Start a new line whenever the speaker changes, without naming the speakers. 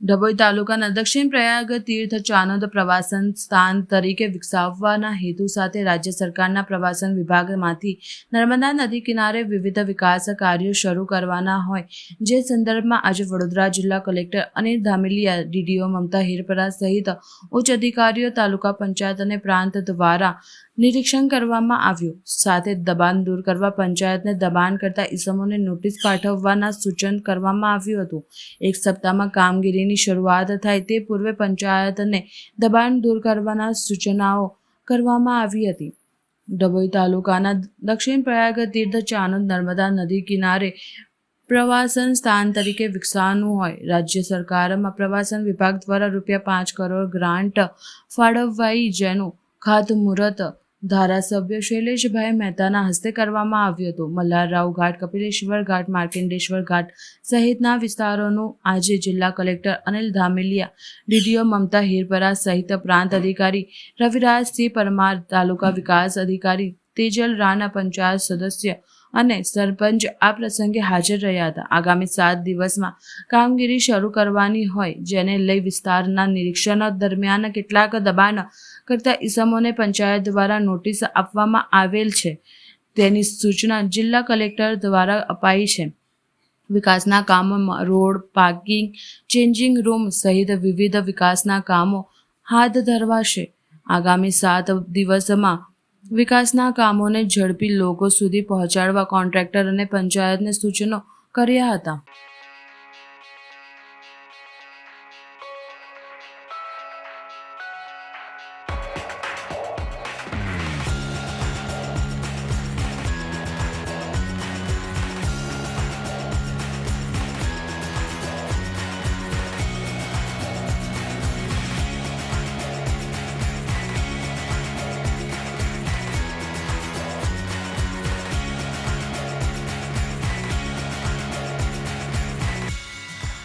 ડભોઈ તાલુકાના દક્ષિણ પ્રયાગ તીર્થ ચાનંદ પ્રવાસન સ્થાન તરીકે વિકસાવવાના હેતુ સાથે રાજ્ય સરકારના પ્રવાસન વિભાગમાંથી નર્મદા નદી કિનારે વિવિધ વિકાસ કાર્યો શરૂ કરવાના હોય. જે સંદર્ભમાં આજે વડોદરા જિલ્લા કલેક્ટર અનિલ ધામેલિયા, ડીડીઓ મમતા હિરપરા સહિત ઉચ્ચ અધિકારીઓ, તાલુકા પંચાયત અને પ્રાંત દ્વારા નિરીક્ષણ કરવામાં આવ્યું. સાથે દબાણ દૂર કરવા પંચાયતને દબાણ કરતા ઇસમોને નોટિસ પાઠવવાના સૂચન કરવામાં આવ્યું હતું. એક સપ્તાહમાં કામગીરીની શરૂઆત થાય તે પૂર્વે પંચાયતને દબાણ દૂર કરવાના સૂચનાઓ કરવામાં આવી હતી. ડભોઈ તાલુકાના દક્ષિણ પ્રયાગ તીર્થ ચાનોદ નર્મદા નદી કિનારે પ્રવાસન સ્થાન તરીકે વિકસાવવાનું હોય. રાજ્ય સરકારમાં પ્રવાસન વિભાગ દ્વારા રૂપિયા પાંચ કરોડ ગ્રાન્ટ ફાળવવાઈ, જેનું ખાતમુહૂર્ત ધારાસભ્ય શૈલેષભાઈ મહેતાના હસ્તે કરવામાં આવ્યું હતું. મલ્હારરાવ ઘાટ, કપિલેશ્વર ઘાટ માર્કંડેશ્વર ઘાટ સહિતના વિસ્તારોનું આજે જિલ્લા કલેક્ટર અનિલ ધામેલિયા, ડીડીઓ મમતા હિરપરા સહિત પ્રાંત અધિકારી રવિરાજસિંહ પરમાર, તાલુકા વિકાસ અધિકારી તેજલ રાણા, પંચાયત સદસ્ય અને સરપંચ આ પ્રસંગે હાજર રહ્યા હતા. આગામી સાત દિવસમાં કામગીરી શરૂ કરવાની હોય, જેને લઈ વિસ્તારના નિરીક્ષણ દરમિયાન કેટલાક દબાણ કરતા ઇસમોને પંચાયત દ્વારા નોટિસ આપવામાં આવેલ છે. તેની સૂચના જિલ્લા કલેક્ટર દ્વારા અપાઈ છે. વિકાસના કામોમાં રોડ પાર્કિંગ, ચેન્જિંગ રૂમ સહિત વિવિધ વિકાસના કામો હાથ ધરવાશે. આગામી સાત દિવસમાં વિકાસના કામોને ઝડપી લોકો સુધી પહોંચાડવા કોન્ટ્રાક્ટર અને પંચાયતને સૂચનો કર્યા હતા.